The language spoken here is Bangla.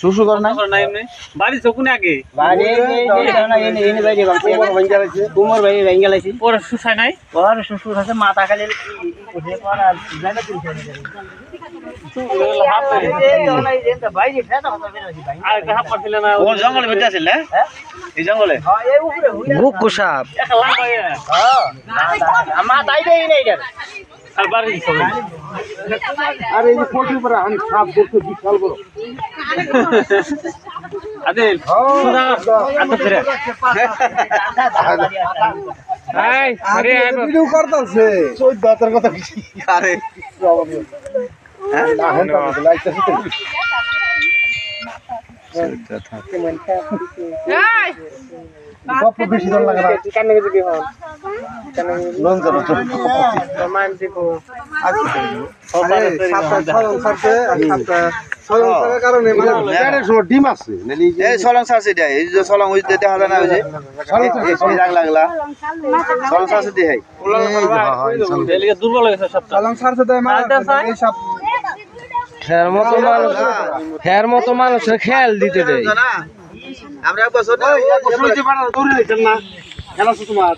শু করে নাই নাই এমনি বাড়ি চকুন আগে কুমোর ভাই ভেঙ্গে লাইছি ওরা নাই ওর শ্বশুর আছে মাথা খালি উঠে পড়া আর জায়গা তুলছে আর একটা হাফ পারছিল না ওর জঙ্গলে বেঁচে আছিল না এই জঙ্গলে গুকু সাপ একটা আর বাড়ি চলে আর এই পোল্ট্রি পাড়া আমি সাপ দেখতে বিশাল বড়। আদিল সুদা আচ্ছা ফিরে এই আরে ভিডিও করতেছে। চোদ্দ হাজার কথা আরে। তো। বেশি লাগে না। ডিম আছে এই সলং সারছে এটা এই যে সলং ওই দেখা যায় না ওই যে রাগ লাগলা সলং সারছে দুর্বল দেয় এই সব হের মতো মানুষ হের মতো মানুষের খেয়াল দিতে দেয়। আমরা এক বছর দৌড়ে না তোমার